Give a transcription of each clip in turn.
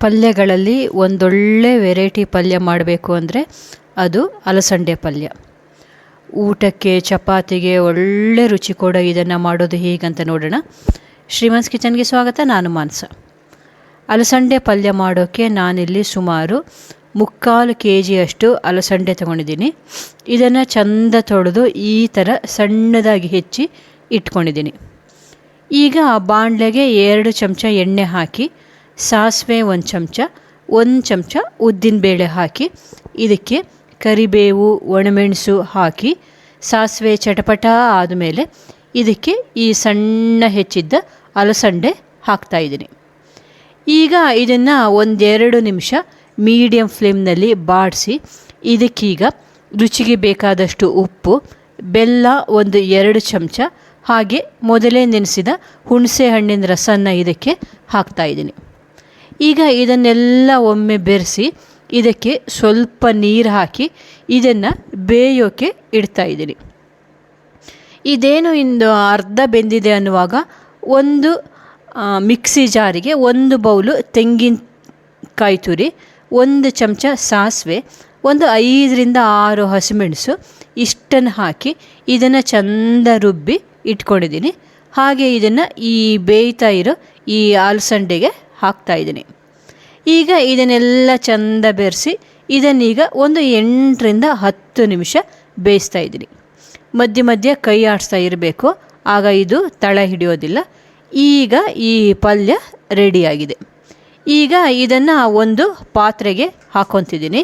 ಪಲ್ಯಗಳಲ್ಲಿ ಒಂದೊಳ್ಳೆ ವೆರೈಟಿ ಪಲ್ಯ ಮಾಡಬೇಕು ಅಂದರೆ ಅದು ಅಲಸಂಡೆ ಪಲ್ಯ. ಊಟಕ್ಕೆ, ಚಪಾತಿಗೆ ಒಳ್ಳೆ ರುಚಿ ಕೊಡೋ ಇದನ್ನು ಮಾಡೋದು ಹೇಗಂತ ನೋಡೋಣ. ಶ್ರೀಮನ್ಸ್ ಕಿಚನ್ಗೆ ಸ್ವಾಗತ, ನಾನು ಮಾನಸ. ಅಲಸಂಡೆ ಪಲ್ಯ ಮಾಡೋಕ್ಕೆ ನಾನಿಲ್ಲಿ ಸುಮಾರು ಮುಕ್ಕಾಲು ಕೆ ಜಿಯಷ್ಟು ಅಲಸಂಡೆ ತೊಗೊಂಡಿದ್ದೀನಿ. ಇದನ್ನು ಚಂದ ತೊಳೆದು ಈ ಥರ ಸಣ್ಣದಾಗಿ ಹೆಚ್ಚಿ ಇಟ್ಕೊಂಡಿದ್ದೀನಿ. ಈಗ ಬಾಣಲೆಗೆ ಎರಡು ಚಮಚ ಎಣ್ಣೆ ಹಾಕಿ ಸಾಸಿವೆ ಒಂದು ಚಮಚ ಒಂದು ಚಮಚ ಉದ್ದಿನಬೇಳೆ ಹಾಕಿ, ಇದಕ್ಕೆ ಕರಿಬೇವು, ಒಣಮೆಣಸು ಹಾಕಿ, ಸಾಸಿವೆ ಚಟಪಟ ಆದಮೇಲೆ ಇದಕ್ಕೆ ಈ ಸಣ್ಣ ಹೆಚ್ಚಿದ್ದ ಅಲಸಂಡೆ ಹಾಕ್ತಾಯಿದ್ದೀನಿ ಈಗ ಇದನ್ನು ಒಂದೆರಡು ನಿಮಿಷ ಮೀಡಿಯಮ್ ಫ್ಲೇಮ್ನಲ್ಲಿ ಬಾಡಿಸಿ, ಇದಕ್ಕೀಗ ರುಚಿಗೆ ಬೇಕಾದಷ್ಟು ಉಪ್ಪು, ಬೆಲ್ಲ ಒಂದು ಎರಡು ಚಮಚ, ಹಾಗೆ ಮೊದಲೇ ನೆನೆಸಿದ ಹುಣಸೆ ಹಣ್ಣಿನ ರಸನ ಇದಕ್ಕೆ ಹಾಕ್ತಾಯಿದ್ದೀನಿ ಈಗ ಇದನ್ನೆಲ್ಲ ಒಮ್ಮೆ ಬೆರೆಸಿ ಇದಕ್ಕೆ ಸ್ವಲ್ಪ ನೀರು ಹಾಕಿ ಇದನ್ನು ಬೇಯೋಕೆ ಇಡ್ತಾ ಇದ್ದೀನಿ. ಇದೇನು ಇಂದು ಅರ್ಧ ಬೆಂದಿದೆ ಅನ್ನುವಾಗ ಒಂದು ಮಿಕ್ಸಿ ಜಾರಿಗೆ ಒಂದು ಬೌಲು ತೆಂಗಿನಕಾಯಿ ತುರಿ, ಒಂದು ಚಮಚ ಸಾಸಿವೆ, ಒಂದು ಐದರಿಂದ ಆರು ಹಸಿಮೆಣಸು ಇಷ್ಟನ್ನು ಹಾಕಿ ಇದನ್ನು ಚಂದ ರುಬ್ಬಿ ಇಟ್ಕೊಂಡಿದ್ದೀನಿ. ಹಾಗೆ ಇದನ್ನು ಈ ಬೇಯ್ತಾ ಇರೋ ಈ ಅಲಸಂಡೆಗೆ ಹಾಕ್ತಾಯಿದ್ದೀನಿ ಈಗ ಇದನ್ನೆಲ್ಲ ಚಂದ ಬೆರೆಸಿ ಇದನ್ನೀಗ ಒಂದು ಎಂಟರಿಂದ ಹತ್ತು ನಿಮಿಷ ಬೇಯಿಸ್ತಾ ಇದ್ದೀನಿ. ಮಧ್ಯೆ ಮಧ್ಯೆ ಕೈ ಆಡಿಸ್ತಾ ಇರಬೇಕು. ಆಗ ಇದು ತಳ ಹಿಡಿಯೋದಿಲ್ಲ. ಈಗ ಈ ಪಲ್ಯ ರೆಡಿಯಾಗಿದೆ ಈಗ ಇದನ್ನು ಒಂದು ಪಾತ್ರೆಗೆ ಹಾಕೊತಿದ್ದೀನಿ.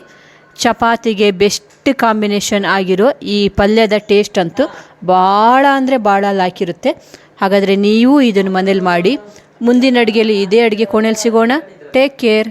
ಚಪಾತಿಗೆ ಬೆಸ್ಟ್ ಕಾಂಬಿನೇಷನ್ ಆಗಿರೋ ಈ ಪಲ್ಯದ ಟೇಸ್ಟ್ ಅಂತೂ ಭಾಳ ಅಂದರೆ ಭಾಳ ಲಾಕಿರುತ್ತೆ ಹಾಗಾದರೆ ನೀವು ಇದನ್ನು ಮನೇಲಿ ಮಾಡಿ ಮುಂದಿನ ಅಡುಗೆಯಲ್ಲಿ ಇದೇ ಅಡುಗೆ ಕೋಣೆಯಲ್ಲಿ ಸಿಗೋಣ. Take care